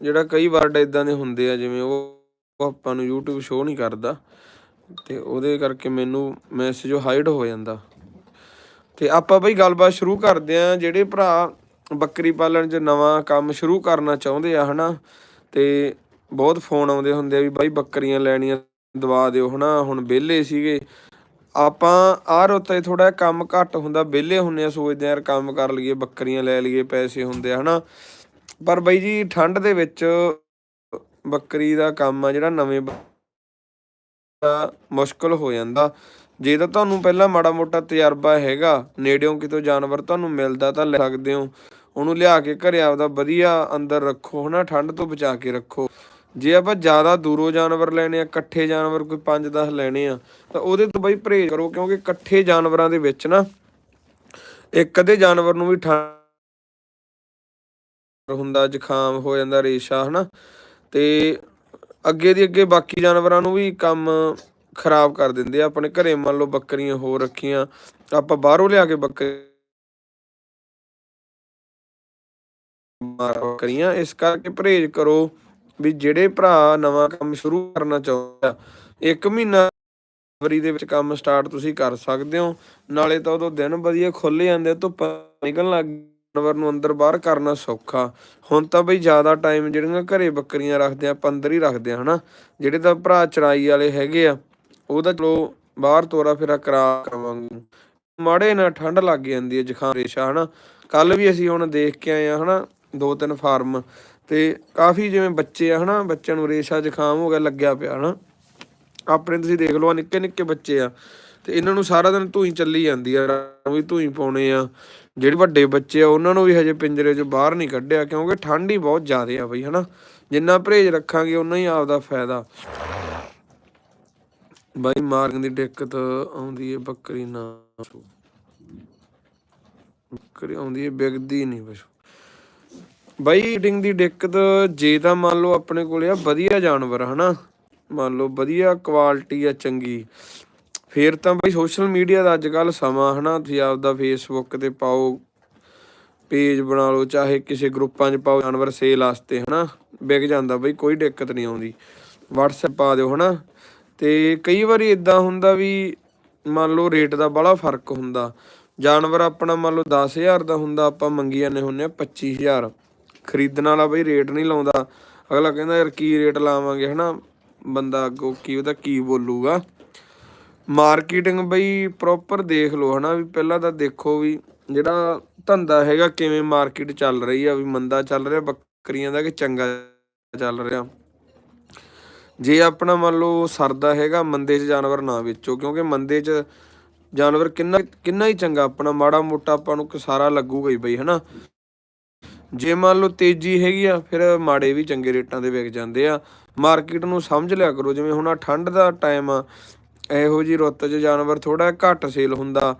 ਜਿਹੜਾ ਕਈ ਵਰਡ ਇਦਾਂ ਦੇ ਹੁੰਦੇ ਆ, ਜਿਵੇਂ ਉਹ ਉਹ ਆਪਾਂ ਨੂੰ YouTube ਸ਼ੋਅ ਨਹੀਂ ਕਰਦਾ ਤੇ ਉਹਦੇ ਕਰਕੇ ਮੈਨੂੰ ਮੈਸੇਜ ਉਹ ਹਾਈਡ ਹੋ ਜਾਂਦਾ। ਤੇ ਆਪਾਂ ਬਈ ਗੱਲਬਾਤ ਸ਼ੁਰੂ ਕਰਦੇ ਆਂ ਜਿਹੜੇ ਭਰਾ ਬੱਕਰੀ ਪਾਲਣ 'ਚ ਨਵਾਂ ਕੰਮ ਸ਼ੁਰੂ ਕਰਨਾ ਚਾਹੁੰਦੇ ਆ, ਹਨਾ? ਤੇ ਬਹੁਤ ਫੋਨ ਆਉਂਦੇ ਹੁੰਦੇ ਆ ਵੀ ਬਾਈ ਬੱਕਰੀਆਂ ਲੈਣੀਆਂ ਦਵਾ ਦਿਓ, ਹਨਾ? ਹੁਣ ਵਿਹਲੇ ਸੀਗੇ। ਆਪਾਂ ਆਹ ਰੁੱਤੇ ਥੋੜਾ ਕੰਮ ਘੱਟ ਹੁੰਦਾ, ਵਿਹਲੇ ਹੁੰਨੇ ਆ, ਸੋਚਦੇ ਆ ਯਾਰ ਕੰਮ ਕਰ ਲਈਏ, ਬੱਕਰੀਆਂ ਲੈ ਲਈਏ, ਪੈਸੇ ਹੁੰਦੇ ਆ, ਹਨਾ? ਪਰ ਬਾਈ ਜੀ ਠੰਡ ਦੇ ਵਿੱਚ ਬੱਕਰੀ ਦਾ ਕੰਮ ਆ ਜਿਹੜਾ ਨਵੇਂ ਬ- ਦਾ ਮੁਸ਼ਕਲ ਹੋ ਜਾਂਦਾ। ਜੇ ਤਾਂ ਤੁਹਾਨੂੰ ਪਹਿਲਾਂ ਮਾੜਾ ਮੋਟਾ ਤਜਰਬਾ ਹੈਗਾ, ਨੇੜਿਓਂ ਕਿਤੋਂ ਜਾਨਵਰ ਤੁਹਾਨੂੰ ਮਿਲਦਾ ਤਾਂ ਲੈ ਸਕਦੇ ਹੋ। ਉਹਨੂੰ ਲਿਆ ਕੇ ਘਰੇ ਆਪਦਾ ਵਧੀਆ ਅੰਦਰ ਰੱਖੋ, ਹਨਾ, ਠੰਡ ਤੋਂ ਬਚਾ ਕੇ ਰੱਖੋ। ਜੇ ਆਪਾਂ ਜ਼ਿਆਦਾ ਦੂਰੋਂ ਜਾਨਵਰ ਲੈਣੇ ਆ, ਇਕੱਠੇ ਜਾਨਵਰ ਕੋਈ 5-10 ਲੈਣੇ ਆ, ਤਾਂ ਉਹਦੇ ਤੋਂ ਬਈ ਪਰਹੇਜ਼ ਕਰੋ, ਕਿਉਂਕਿ ਇਕੱਠੇ ਜਾਨਵਰਾਂ ਦੇ ਵਿੱਚ ਨਾ ਇੱਕ ਅੱਧੇ ਜਾਨਵਰ ਨੂੰ ਵੀ ਠੰਡ ਹੁੰਦਾ, ਜ਼ੁਕਾਮ ਹੋ ਜਾਂਦਾ, ਰੇਸ਼ਾ, ਹਨਾ। ਤੇ ਅੱਗੇ ਦੀ ਅੱਗੇ ਬਾਕੀ ਜਾਨਵਰਾਂ ਨੂੰ ਵੀ ਕੰਮ ਖਰਾਬ ਕਰ ਦਿੰਦੇ ਆ। ਆਪਣੇ ਘਰੇ ਮੰਨ ਲਓ ਬੱਕਰੀਆਂ ਹੋਰ ਰੱਖੀਆਂ ਆਪਾਂ ਬਾਹਰੋਂ ਲਿਆ ਕੇ ਬੱਕਰੀ ਬੱਕਰੀਆਂ ਇਸ ਕਰਕੇ ਪਰਹੇਜ਼ ਕਰੋ ਵੀ ਜਿਹੜੇ ਭਰਾ ਨਵਾਂ ਕੰਮ ਸ਼ੁਰੂ ਕਰਨਾ ਚਾਹੁੰਦਾ ਇੱਕ ਮਹੀਨਾ ਫਰਵਰੀ ਦੇ ਵਿੱਚ ਕੰਮ ਸਟਾਰਟ ਤੁਸੀਂ ਕਰ ਸਕਦੇ ਹੋ ਨਾਲੇ ਤਾਂ ਉਦੋਂ ਦਿਨ ਵਧੀਆ ਖੁੱਲ ਜਾਂਦੇ ਆ, ਧੁੱਪ ਨਿਕਲਣ ਲੱਗ ਜਾਨਵਰ ਨੂੰ ਅੰਦਰ ਬਾਹਰ ਕਰਨਾ ਸੌਖਾ। ਹੁਣ ਤਾਂ ਬਈ ਜ਼ਿਆਦਾ ਟਾਈਮ ਜਿਹੜੀਆਂ ਘਰੇ ਬੱਕਰੀਆਂ ਰੱਖਦੇ ਆ, ਆਪਾਂ ਅੰਦਰ ਹੀ ਰੱਖਦੇ ਆ, ਹਨਾ? ਜਿਹੜੇ ਤਾਂ ਭਰਾ ਚਰਾਈ ਵਾਲੇ ਹੈਗੇ ਆ, ਉਹ ਤਾਂ ਚਲੋ ਬਾਹਰ ਤੋਰਾ ਫੇਰਾ ਕਰਾ ਕਰਾਵਾਂਗੇ। ਮਾੜੇ ਨਾਲ ਠੰਡ ਲੱਗ ਜਾਂਦੀ ਹੈ ਜ਼ੁਕਾਮ ਰੇਸ਼ਾ ਹਨਾ? ਕੱਲ ਵੀ ਅਸੀਂ ਹੁਣ ਦੇਖ ਕੇ ਆਏ ਆ, ਹਨਾ? ਦੋ ਤਿੰਨ ਫਾਰਮ ਤੇ ਕਾਫੀ ਜਿਵੇਂ ਬੱਚੇ ਆ, ਹਨਾ? ਬੱਚਿਆਂ ਨੂੰ ਰੇਸ਼ਾ ਜ਼ੁਕਾਮ ਹੋ ਗਿਆ, ਲੱਗਿਆ ਪਿਆ, ਹਨਾ? ਆਪਣੇ ਤੁਸੀਂ ਦੇਖ ਲਓ ਨਿੱਕੇ ਨਿੱਕੇ ਬੱਚੇ ਆ ਤੇ ਇਹਨਾਂ ਨੂੰ ਸਾਰਾ ਦਿਨ ਧੂਈ ਚੱਲੀ ਜਾਂਦੀ ਆ, ਰਾਤ ਨੂੰ ਵੀ ਧੂਈ ਪਾਉਣੇ ਆ। ਜਿਹੜੇ ਵੱਡੇ ਬੱਚੇ ਆ, ਉਹਨਾਂ ਨੂੰ ਵੀ ਹਜੇ ਪਿੰਜਰੇ 'ਚੋਂ ਬਾਹਰ ਨਹੀਂ ਕੱਢਿਆ, ਕਿਉਂਕਿ ਠੰਡ ਹੀ ਬਹੁਤ ਜ਼ਿਆਦਾ ਆ ਬਈ, ਹਨਾ? ਜਿੰਨਾ ਪਰਹੇਜ਼ ਰੱਖਾਂਗੇ ਉਨਾ ਹੀ ਆਪਦਾ ਫਾਇਦਾ। ਬਾਈ, ਮਾਰਨ ਦੀ ਦਿੱਕਤ ਆਉਂਦੀ ਹੈ ਬੱਕਰੀ ਨਾ ਬੱਕਰੀ ਆਉਂਦੀ ਹੈ ਵਿਗਦੀ ਨਹੀਂ ਪਸ਼ੂ। ਬਾਈ ਈਟਿੰਗ ਦੀ ਦਿੱਕਤ ਜੇ ਤਾਂ ਮੰਨ ਲਓ ਆਪਣੇ ਕੋਲੇ ਆ, ਵਧੀਆ ਜਾਨਵਰ, ਹਨਾ? ਮੰਨ ਲਓ ਵਧੀਆ ਕੁਆਲਿਟੀ ਆ, ਚੰਗੀ। ਫੇਰ ਤਾਂ ਬਈ ਸੋਸ਼ਲ ਮੀਡੀਆ ਦਾ ਅੱਜ ਕੱਲ ਸਮਾਂ ਹਨਾ, ਤੁਸੀਂ ਆਪਦਾ ਫੇਸਬੁੱਕ ਤੇ ਪਾਓ ਪੇਜ ਬਣਾ ਲਓ, ਚਾਹੇ ਕਿਸੇ ਗਰੁੱਪਾਂ 'ਚ ਪਾਓ, ਜਾਨਵਰ ਸੇਲ ਵਾਸਤੇ ਹਨਾ, ਵਿਕ ਜਾਂਦਾ ਬਈ, ਕੋਈ ਦਿੱਕਤ ਨਹੀਂ ਆਉਂਦੀ। WhatsApp ਪਾ ਦਿਓ ਹਨਾ, ਤੇ ਕਈ ਵਾਰੀ ਇਦਾਂ ਹੁੰਦਾ ਵੀ ਮੰਨ ਲਓ ਰੇਟ ਦਾ ਬੜਾ ਫ਼ਰਕ ਹੁੰਦਾ, ਜਾਨਵਰ ਆਪਣਾ ਮੰਨ ਲਓ 10000 ਦਾ ਹੁੰਦਾ, ਆਪਾਂ ਮੰਗੀ ਜਾਂਦੇ ਹੁੰਨੇ ਆ 25000 ਖਰੀਦਣ ਵਾਲਾ ਬਈ ਰੇਟ ਨਹੀਂ ਲਾਉਂਦਾ, ਅਗਲਾ ਕਹਿੰਦਾ ਯਾਰ ਕੀ ਰੇਟ ਲਾਵਾਂਗੇ ਹਨਾ, ਬੰਦਾ ਅੱਗੋਂ ਕੀ ਉਹਦਾ ਕੀ ਬੋਲੂਗਾ। ਮਾਰਕੀਟਿੰਗ ਬਈ ਪ੍ਰੋਪਰ ਦੇਖ ਲਓ ਹਨਾ, ਵੀ ਪਹਿਲਾਂ ਤਾਂ ਦੇਖੋ ਵੀ ਜਿਹੜਾ ਧੰਦਾ ਹੈਗਾ ਕਿਵੇਂ ਮਾਰਕੀਟ ਚੱਲ ਰਹੀ ਆ, ਵੀ ਮੰਦਾ ਚੱਲ ਰਿਹਾ, ਬੱਕਰੀਆਂ ਦਾ ਕਿ ਚੰਗਾ ਚੱਲ ਰਿਹਾ। ਜੇ ਆਪਣਾ ਮੰਨ ਲਓ ਸਰਦਾ ਹੈਗਾ, ਮੰਦੇ 'ਚ ਜਾਨਵਰ ਨਾ ਵੇਚੋ, ਕਿਉਂਕਿ ਮੰਦੇ 'ਚ ਜਾਨਵਰ ਕਿੰਨਾ ਕਿੰਨਾ ਹੀ ਚੰਗਾ, ਆਪਣਾ ਮਾੜਾ ਮੋਟਾ ਆਪਾਂ ਨੂੰ ਕਿਸਾਰਾ ਲੱਗੂਗਾ ਹੀ ਬਈ, ਹਨਾ। ਜੇ ਮੰਨ ਲਓ ਤੇਜ਼ੀ ਹੈਗੀ ਆ, ਫਿਰ ਮਾੜੇ ਵੀ ਚੰਗੇ ਰੇਟਾਂ ਦੇ ਵਿਕ ਜਾਂਦੇ ਆ। ਮਾਰਕੀਟ ਨੂੰ ਸਮਝ ਲਿਆ ਕਰੋ, ਜਿਵੇਂ ਹੁਣ ਆ ਠੰਡ ਦਾ ਟਾਈਮ ਆ ਇਹੋ ਜੀ ਰੁੱਤ 'ਚ ਜਾਨਵਰ ਥੋੜਾ ਘੱਟ ਸੇਲ ਹੁੰਦਾ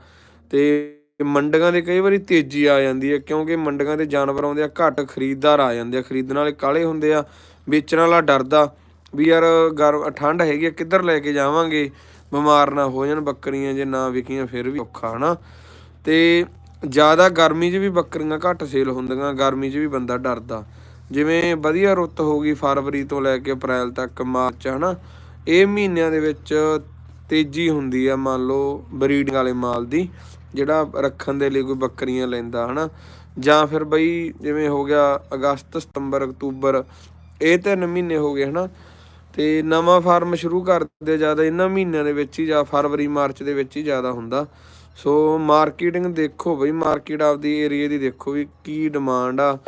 ਤੇ ਮੰਡੀਆਂ ਦੇ ਕਈ ਵਾਰੀ ਤੇਜ਼ੀ ਆ ਜਾਂਦੀ ਹੈ, ਕਿਉਂਕਿ ਮੰਡੀਆਂ ਦੇ ਜਾਨਵਰ ਆਉਂਦੇ ਆ, ਘੱਟ ਖਰੀਦਦਾਰ ਆ ਜਾਂਦੇ ਆ, ਖਰੀਦਣ ਵਾਲੇ ਕਾਲੇ ਹੁੰਦੇ ਆ, ਵੇਚਣ ਵਾਲਾ ਡਰਦਾ ਵੀ ਯਾਰ ਗਰਮ, ਠੰਡ ਹੈਗੀ ਆ, ਕਿੱਧਰ ਲੈ ਕੇ ਜਾਵਾਂਗੇ? ਬਿਮਾਰ ਨਾ ਹੋ ਜਾਣ ਬੱਕਰੀਆਂ ਜੇ ਨਾ ਵਿਕੀਆਂ, ਫਿਰ ਵੀ ਔਖਾ, ਹਨਾ? ਤੇ ਜ਼ਿਆਦਾ ਗਰਮੀ 'ਚ ਵੀ ਬੱਕਰੀਆਂ ਘੱਟ ਸੇਲ ਹੁੰਦੀਆਂ, ਗਰਮੀ 'ਚ ਵੀ ਬੰਦਾ ਡਰਦਾ। ਜਿਵੇਂ ਵਧੀਆ ਰੁੱਤ ਹੋ ਗਈ ਫਰਵਰੀ ਤੋਂ ਲੈ ਕੇ ਅਪ੍ਰੈਲ ਤੱਕ, ਮਾਰਚ, ਹਨਾ? ਇਹ ਮਹੀਨਿਆਂ ਦੇ ਵਿੱਚ ਤੇਜ਼ੀ ਹੁੰਦੀ ਆ, ਮੰਨ ਲਓ ਬਰੀਡਿੰਗ ਵਾਲੇ ਮਾਲ ਦੀ, ਜਿਹੜਾ ਰੱਖਣ ਦੇ ਲਈ ਕੋਈ ਬੱਕਰੀਆਂ ਲੈਂਦਾ, ਹਨਾ? ਜਾਂ ਫਿਰ ਬਈ ਜਿਵੇਂ ਹੋ ਗਿਆ ਅਗਸਤ, ਸਤੰਬਰ, ਅਕਤੂਬਰ, ਇਹ ਤਿੰਨ ਮਹੀਨੇ ਹੋ ਗਏ, ਹਨਾ? ਤੇ ਨਵਾਂ ਫਾਰਮ ਸ਼ੁਰੂ ਕਰਦੇ ਜ਼ਿਆਦਾ, ਇਹਨਾਂ ਮਹੀਨਿਆਂ ਦੇ ਵਿੱਚ ਹੀ ਜਾਂ ਫਰਵਰੀ, ਮਾਰਚ ਦੇ ਵਿੱਚ ਹੀ ਜ਼ਿਆਦਾ ਹੁੰਦਾ। ਸੋ ਮਾਰਕੀਟਿੰਗ ਦੇਖੋ ਬਈ, ਮਾਰਕੀਟ ਆਪਦੀ ਏਰੀਆ ਦੀ ਦੇਖੋ ਵੀ ਕੀ ਡਿਮਾਂਡ ਆ,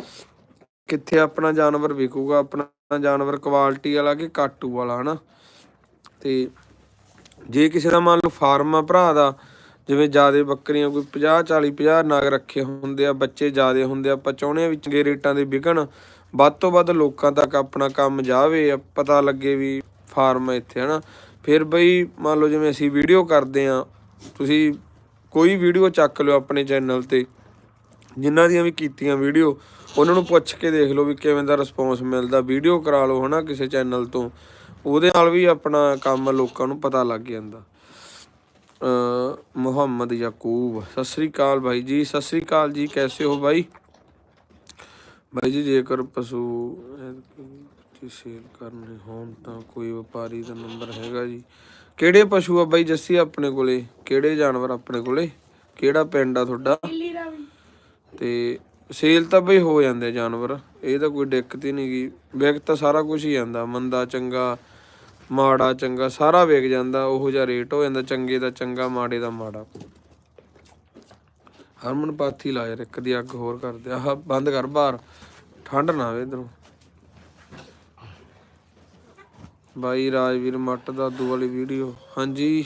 ਕਿੱਥੇ ਆਪਣਾ ਜਾਨਵਰ ਵਿਕੂਗਾ, ਆਪਣਾ ਜਾਨਵਰ ਕੁਆਲਿਟੀ ਵਾਲਾ ਕਿ ਕਾਟੂ ਵਾਲਾ, ਹਨਾ? ਤੇ ਜੇ ਕਿਸੇ ਦਾ ਮੰਨ ਲਓ ਫਾਰਮ ਆ ਭਰਾ ਦਾ, ਜਿਵੇਂ ਜਿਆਦੇ ਬੱਕਰੀਆਂ ਕੋਈ 50 40 50 ਨਾਗ ਰੱਖੇ ਹੁੰਦੇ ਆ, ਬੱਚੇ ਜਿਆਦੇ ਹੁੰਦੇ ਆ, ਆਪਾਂ ਚਾਹੁੰਦੇ ਆ ਵੀ ਚੰਗੇ ਰੇਟਾਂ ਦੇ ਵਿਕਣ, ਵੱਧ ਤੋਂ ਵੱਧ ਲੋਕਾਂ ਤੱਕ ਆਪਣਾ ਕੰਮ ਜਾਵੇ ਪਤਾ ਲੱਗੇ ਵੀ ਫਾਰਮ ਆ ਇੱਥੇ, ਹਨਾ। ਫਿਰ ਬਈ ਮੰਨ ਲਓ ਜਿਵੇਂ ਅਸੀਂ ਵੀਡੀਓ ਕਰਦੇ ਆ ਤੁਸੀਂ ਕੋਈ ਵੀਡੀਓ ਚੱਕ ਲਿਓ ਆਪਣੇ ਚੈਨਲ ਤੇ, ਜਿਨ੍ਹਾਂ ਦੀਆਂ ਵੀ ਕੀਤੀਆਂ ਵੀਡੀਓ, ਉਹਨਾਂ ਨੂੰ ਪੁੱਛ ਕੇ ਦੇਖ ਲਓ ਵੀ ਕਿਵੇਂ ਦਾ ਰਿਸਪੌਂਸ ਮਿਲਦਾ, ਵੀਡੀਓ ਕਰਾ ਲਓ, ਹਨਾ, ਕਿਸੇ ਚੈਨਲ ਤੋਂ। ਉਹਦੇ ਨਾਲ ਵੀ ਆਪਣਾ ਕੰਮ ਲੋਕਾਂ ਨੂੰ ਪਤਾ ਲੱਗ ਜਾਂਦਾ। ਮੁਹੰਮਦ ਯਾਕੂਬ ਸਤਿ ਸ੍ਰੀ ਅਕਾਲ ਭਾਈ ਜੀ ਸਤਿ ਸ੍ਰੀ ਅਕਾਲ ਜੀ ਕੈਸੇ ਹੋ ਭਾਈ? ਭਾਈ ਜੀ ਜੇਕਰ ਪਸ਼ੂ ਜੀ ਸੇਲ ਕਰਨੇ ਹੋਣ ਤਾਂ ਕੋਈ ਵਪਾਰੀ ਦਾ ਨੰਬਰ ਹੈਗਾ ਜੀ। ਕਿਹੜੇ ਪਸ਼ੂ ਆ ਬਾਈ ਜੱਸੀ ਆਪਣੇ ਕੋਲੇ? ਕਿਹੜੇ ਜਾਨਵਰ ਆਪਣੇ ਕੋਲੇ? ਕਿਹੜਾ ਪਿੰਡ ਆ ਤੁਹਾਡਾ? ਦਾ ਤੇ ਸੇਲ ਤਾਂ ਬਈ ਹੋ ਜਾਂਦੇ ਜਾਨਵਰ ਇਹ ਤਾਂ ਕੋਈ ਦਿੱਕਤ ਹੀ ਨਹੀਂ ਗੀ। ਵਿਕ ਤਾਂ ਸਾਰਾ ਕੁਝ ਹੀ ਜਾਂਦਾ ਮੰਦਾ ਚੰਗਾ ਮਾੜਾ, ਚੰਗਾ, ਸਾਰਾ ਵਿਕ ਜਾਂਦਾ, ਉਹੋ ਜਿਹਾ ਰੇਟ ਹੋ ਜਾਂਦਾ, ਚੰਗੇ ਦਾ ਚੰਗਾ, ਮਾੜੇ ਦਾ ਮਾੜਾ। ਹਰਮਨ ਪਾਥੀ ਲਾ ਯਾਰ, ਇੱਕ ਦੀ ਅੱਗ ਹੋਰ ਕਰ ਦੇ ਆਹ ਬੰਦ ਕਰ ਬਾਹਰ, ਠੰਡ ਨਾ ਆਵੇ ਇਧਰੋਂ। ਬਾਈ ਰਾਜਵੀਰ ਮੱਟ ਦਾ ਦੂ ਵਾਲੀ ਵੀਡੀਓ ਹਾਂਜੀ।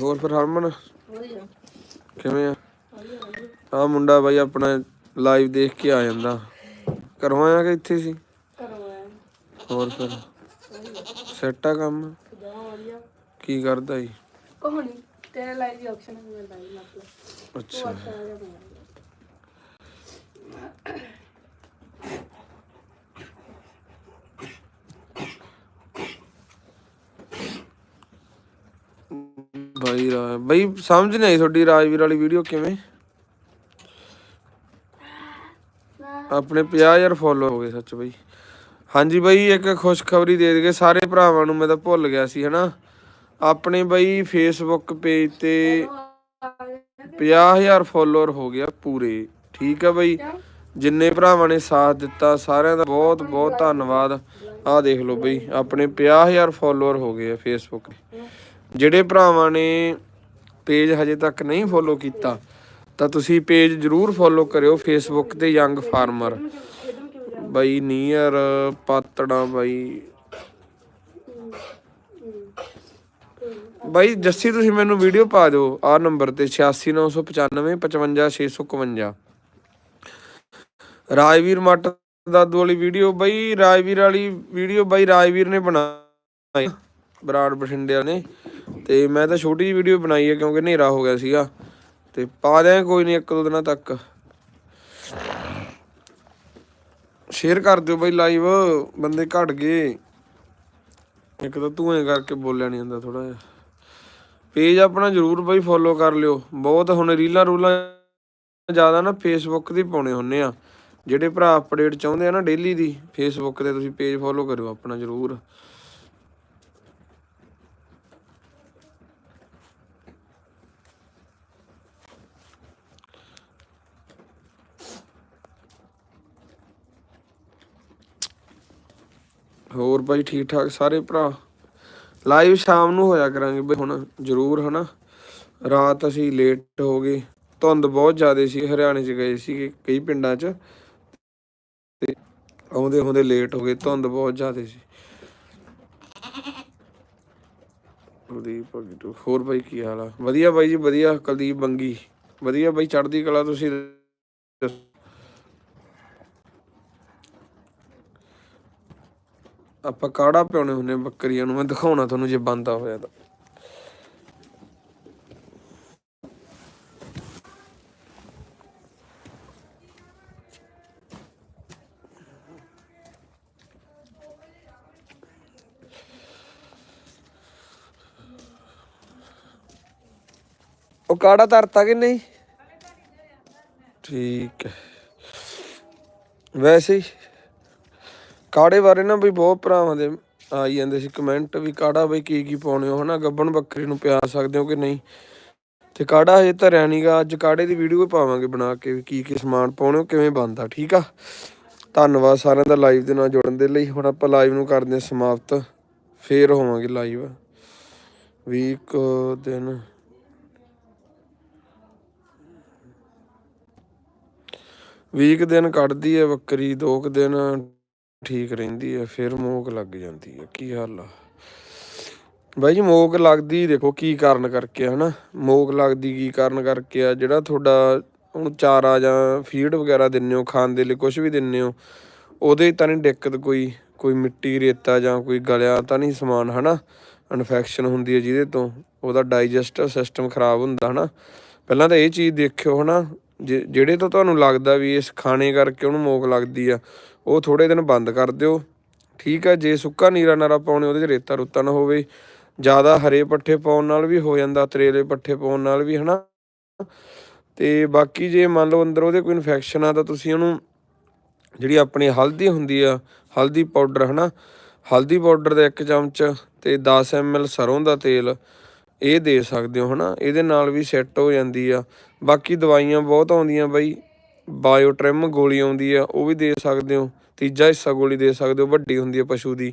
ਹੋਰ ਫਿਰ ਹਰਮਨ? ਵਧੀਆ। ਕਿਵੇਂ ਆ? ਆ ਮੁੰਡਾ ਬਾਈ ਆਪਣਾ ਲਾਈਵ ਦੇਖ ਕੇ ਆ ਜਾਂਦਾ। ਘਰੋਂ ਆਇਆ ਕਿ ਇੱਥੇ ਸੀ? ਕਰਵਾਇਆ ਹੋਰ ਫਿਰ? ਸੈੱਟ ਆ ਕੰਮ? ਕੀ ਕਰਦਾ ਈ ਕਹਾਣੀ ਤੇਰੇ ਲਾਈਵ ਦੀ ਆਪਸ਼ਨ ਹੈ ਮੈਂ ਲਾਈਵ ਮਤਲਬ ਅੱਛਾ। ਅੱਛਾ ਆ ਜਾ ਸਮਝ ਨਹੀਂ ਆਈ ਤੁਹਾਡੀ ਰਾਜਵੀਰ ਵਾਲੀ ਵੀਡੀਓ ਕਿਵੇਂ? ਆਪਣੇ 50000 ਫੋਲੋਅਰ ਹੋ ਗਏ ਸੱਚ ਬਾਈ। ਹਾਂਜੀ ਬਾਈ, ਇੱਕ ਖੁਸ਼ਖਬਰੀ ਦੇ ਦਈਏ, ਸਾਰੇ ਭਰਾਵਾਂ ਨੂੰ ਮੈਂ ਤਾਂ ਭੁੱਲ ਗਿਆ ਸੀ, ਹਨਾ? ਆਪਣੇ ਬਾਈ ਫੇਸਬੁੱਕ ਪੇਜ ਤੇ 50000 ਫੋਲੋਅਰ ਹੋ ਗਿਆ ਪੂਰੇ, ਠੀਕ ਆ ਬਈ? ਜਿੰਨੇ ਭਰਾਵਾਂ ਨੇ ਸਾਥ ਦਿੱਤਾ, ਸਾਰਿਆਂ ਦਾ ਬਹੁਤ ਬਹੁਤ ਧੰਨਵਾਦ। ਆਹ ਦੇਖ ਲਓ ਬਈ, ਆਪਣੇ 50000 ਫੋਲੋਅਰ ਹੋ ਗਏ ਆ ਫੇਸਬੁੱਕ ਤੇ। ਜਿਹੜੇ ਭਰਾਵਾਂ ਨੇ ਪੇਜ ਹਜੇ ਤੱਕ ਨਹੀਂ ਫੋਲੋ ਕੀਤਾ, ਤਾਂ ਤੁਸੀਂ ਪੇਜ ਜਰੂਰ ਫੋਲੋ ਕਰਿਓ ਫੇਸਬੁੱਕ ਤੇ ਯੰਗ ਫਾਰਮਰ ਬਾਈ ਨੀਅਰ ਪਾਤੜਾ ਬਾਈ। ਬਾਈ, ਜੱਸੀ, ਤੁਸੀਂ ਮੈਨੂੰ ਵੀਡੀਓ ਪਾ ਦਿਓ। ਆਹ ਨੰਬਰ ਤੇ 86995 55651 ਰਾਜਵੀਰ ਮੱਟ ਦਾਦੂ ਵਾਲੀ ਵੀਡੀਓ ਬਈ, ਰਾਜਵੀਰ ਵਾਲੀ ਵੀਡੀਓ ਬਾਈ, ਰਾਜਵੀਰ ਨੇ ਬਣਾਈ। ਬਰਾੜ ਬਠਿੰਡਿਆਂ ਨੇ। ਤੇ ਮੈਂ ਤਾਂ ਛੋਟੀ ਜਿਹੀ ਵੀਡੀਓ ਬਣਾਈ ਹੈ ਕਿਉਂਕਿ ਹਨੇਰਾ ਹੋ ਗਿਆ ਸੀਗਾ। ਤੇ ਪਾ ਦਿਆਂ ਕੋਈ ਨਹੀਂ ਇੱਕ ਦੋ ਦਿਨਾਂ ਤੱਕ। ਸ਼ੇਅਰ ਕਰ ਦਿਓ ਬਈ ਲਾਈਵ ਬੰਦੇ ਘਟ ਗਏ। ਇੱਕ ਤਾਂ ਤੂੰ ਕਰਕੇ ਬੋਲਿਆ ਨਹੀਂ ਜਾਂਦਾ ਥੋੜਾ ਜਿਹਾ। ਪੇਜ ਆਪਣਾ ਜਰੂਰ ਬਈ ਫੋਲੋ ਕਰ ਲਿਓ। ਬਹੁਤ ਹੁਣ ਰੀਲਾਂ ਰੂਲਾਂ ਜ਼ਿਆਦਾ ਨਾ ਫੇਸਬੁੱਕ ਦੀ ਪਾਉਣੇ ਹੁੰਨੇ ਆ। ਜਿਹੜੇ ਭਰਾ ਅਪਡੇਟ ਚਾਹੁੰਦੇ ਆ ਨਾ ਡੇਲੀ ਦੀ ਫੇਸਬੁੱਕ ਤੇ ਤੁਸੀਂ ਪੇਜ ਫੋਲੋ ਕਰਿਓ ਆਪਣਾ ਜਰੂਰ। ਹੋਰ ਭਾਈ ਠੀਕ ਠਾਕ ਸਾਰੇ ਭਰਾ? ਲਾਈਵ ਸ਼ਾਮ ਨੂੰ ਹੋਇਆ ਕਰਾਂਗੇ ਬਈ, ਹੁਣ ਜਰੂਰ ਹਨਾ। ਰਾਤ ਅਸੀਂ ਲੇਟ ਹੋ ਗਏ। ਧੁੰਦ ਬਹੁਤ ਜ਼ਿਆਦਾ ਸੀ, ਹਰਿਆਣੇ 'ਚ ਗਏ ਸੀ ਕਈ ਪਿੰਡਾਂ 'ਚ। ਤੇ ਆਉਂਦੇ ਹੁੰਦੇ ਲੇਟ ਹੋ ਗਏ, ਧੁੰਦ ਬਹੁਤ ਜ਼ਿਆਦਾ ਸੀ। ਕੁਲਦੀਪ ਭਗਤੂ ਹੋਰ ਬਾਈ ਕੀ ਹਾਲ ਆ? ਵਧੀਆ ਬਾਈ ਜੀ, ਵਧੀਆ, ਕੁਲਦੀਪ ਬੰਗੀ ਵਧੀਆ ਬਾਈ, ਚੜ੍ਹਦੀ ਕਲਾ ਤੁਸੀਂ ਆਪਾਂ ਕਾੜਾ ਪਿਉਣੇ ਹੁੰਨੇ ਬੱਕਰੀਆਂ ਨੂੰ, ਮੈਂ ਦਿਖਾਉਣਾ ਤੁਹਾਨੂੰ ਜੇ ਬੰਦਾ ਹੋਇਆ ਤਾਂ। ਉਹ ਕਾੜਾ ਧਰਤਾ ਕਿ ਨਹੀਂ? ਠੀਕ ਹੈ। ਵੈਸੇ ਹੀ ਕਾੜੇ ਬਾਰੇ ਨਾ ਬਈ ਬਹੁਤ ਭਰਾਵਾਂ ਦੇ ਆਈ ਜਾਂਦੇ ਸੀ ਕਮੈਂਟ ਵੀ ਕਾੜਾ ਬਈ ਕੀ ਕੀ ਪਾਉਣੇ ਹੋ, ਹਨਾ, ਗੱਬਣ ਬੱਕਰੀ ਨੂੰ ਪਿਆ ਸਕਦੇ ਹੋ ਕਿ ਨਹੀਂ? ਤੇ ਕਾੜਾ ਹਜੇ ਧਰਿਆ ਨਹੀਂਗਾ ਅੱਜ ਕਾੜੇ ਦੀ ਵੀਡੀਓ ਪਾਵਾਂਗੇ ਬਣਾ ਕੇ ਵੀ ਕੀ ਕੀ ਸਮਾਨ ਪਾਉਣੇ ਹੋ, ਕਿਵੇਂ ਬਣਦਾ, ਠੀਕ ਆ? ਧੰਨਵਾਦ ਸਾਰਿਆਂ ਦਾ ਲਾਈਵ ਦੇ ਨਾਲ ਜੁੜਨ ਦੇ ਲਈ, ਹੁਣ ਆਪਾਂ ਲਾਈਵ ਨੂੰ ਕਰਦੇ ਹਾਂ ਸਮਾਪਤ, ਫੇਰ ਹੋਵਾਂਗੇ ਲਾਈਵ ਵੀਕ ਦਿਨ। ਵੀਕ ਦਿਨ ਕੱਢਦੀ ਹੈ ਬੱਕਰੀ, ਦੋ ਕੁ ਦਿਨ ਠੀਕ ਰਹਿੰਦੀ ਹੈ, ਫਿਰ ਮੋਕ ਲੱਗ ਜਾਂਦੀ ਹੈ। ਕੀ ਹਾਲ ਆ? ਬਾਈ ਜੀ, ਮੋਕ ਲੱਗਦੀ ਦੇਖੋ ਕੀ ਕਾਰਨ ਕਰਕੇ ਹੈ ਹਨਾ? ਮੋਕ ਲੱਗਦੀ ਕੀ ਕਾਰਨ ਕਰਕੇ ਆ? ਜਿਹੜਾ ਤੁਹਾਡਾ ਹੁਣ ਚਾਰਾ ਜਾਂ ਫੀਡ ਵਗੈਰਾ ਦਿੰਨੇ ਹੋ, ਖਾਣ ਦੇ ਲਈ ਕੁਝ ਵੀ ਦਿੰਨੇ ਹੋ, ਉਹਦੇ ਤਾਂ ਨਹੀਂ ਦਿੱਕਤ ਕੋਈ ਕੋਈ ਮਿੱਟੀ, ਰੇਤਾ ਜਾਂ ਕੋਈ ਗਲਿਆ ਤਾਂ ਨਹੀਂ ਸਮਾਨ, ਹਨਾ? ਇਨਫੈਕਸ਼ਨ ਹੁੰਦੀ ਹੈ ਜਿਹਦੇ ਤੋਂ, ਉਹਦਾ ਡਾਈਜੈਸਟਿਵ ਸਿਸਟਮ ਖਰਾਬ ਹੁੰਦਾ, ਹਨਾ? ਪਹਿਲਾਂ ਤਾਂ ਇਹ ਚੀਜ਼ ਦੇਖਿਓ, ਹਨਾ? ਜੇ- ਜਿਹੜੇ ਤੋਂ ਤੁਹਾਨੂੰ ਲੱਗਦਾ ਵੀ ਇਸ ਖਾਣੇ ਕਰਕੇ ਉਹਨੂੰ ਮੋਕ ਲੱਗਦੀ ਆ ਉਹ ਥੋੜੇ ਦਿਨ ਬੰਦ ਕਰ ਦਿਓ। ਠੀਕ ਆ ਜੇ ਸੁੱਕਾ ਨੀਰਾ ਨਾਰਾ ਪਾਉਣੇ, ਉਹਦੇ 'ਚ ਰੇਤਾ ਰੁੱਤਾ ਨਾ ਹੋਵੇ। ਜ਼ਿਆਦਾ ਹਰੇ ਪੱਠੇ ਪਾਉਣ ਨਾਲ ਵੀ ਹੋ ਜਾਂਦਾ, ਤਰੇਲੇ ਪੱਠੇ ਪਾਉਣ ਨਾਲ ਵੀ, ਹਨਾ? ਤੇ ਬਾਕੀ ਜੇ ਮੰਨ ਲਓ ਅੰਦਰ ਉਹਦੇ ਕੋਈ ਇਨਫੈਕਸ਼ਨ ਆ, ਤਾਂ ਤੁਸੀਂ ਉਹਨੂੰ ਜਿਹੜੀ ਆਪਣੀ ਹਲਦੀ ਹੁੰਦੀ ਆ, ਹਲਦੀ ਪਾਊਡਰ ਹਨਾ? ਹਲਦੀ ਪਾਊਡਰ ਦਾ ਇੱਕ ਚਮਚ ਤੇ 10 ml ਸਰੋਂ ਦਾ ਤੇਲ ਇਹ ਦੇ ਸਕਦੇ ਹੋ, ਹਨਾ? ਇਹਦੇ ਨਾਲ ਵੀ ਸੈੱਟ ਹੋ ਜਾਂਦੀ ਆ। ਬਾਕੀ ਦਵਾਈਆਂ ਬਹੁਤ ਆਉਂਦੀਆਂ ਬਾਈ। ਬਾਇਓਟ੍ਰਿਮ ਗੋਲੀ ਆਉਂਦੀ ਆ, ਉਹ ਵੀ ਦੇ ਸਕਦੇ ਹੋ। ਤੀਜਾ ਹਿੱਸਾ ਗੋਲੀ ਦੇ ਸਕਦੇ ਹੋ, ਵੱਡੀ ਹੁੰਦੀ ਹੈ ਪਸ਼ੂ ਦੀ,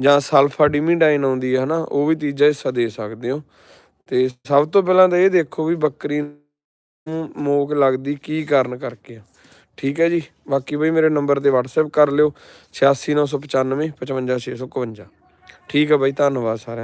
ਜਾਂ ਸਲਫਾਡੀਮੀਡਾਈਨ ਆਉਂਦੀ ਆ ਹਨਾ, ਉਹ ਵੀ ਤੀਜਾ ਹਿੱਸਾ ਦੇ ਸਕਦੇ ਹੋ। ਤੇ ਸਭ ਤੋਂ ਪਹਿਲਾਂ ਤਾਂ ਇਹ ਦੇਖੋ ਵੀ ਬੱਕਰੀ ਨੂੰ ਮੋਕ ਲੱਗਦੀ ਕੀ ਕਾਰਨ ਕਰਕੇ ਆ। ਠੀਕ ਹੈ ਜੀ, ਬਾਕੀ ਬਈ ਮੇਰੇ ਨੰਬਰ ਤੇ WhatsApp ਕਰ ਲਿਓ 86995 55651 ਠੀਕ ਹੈ ਬਈ, ਧੰਨਵਾਦ ਸਾਰਿਆਂ ਦਾ।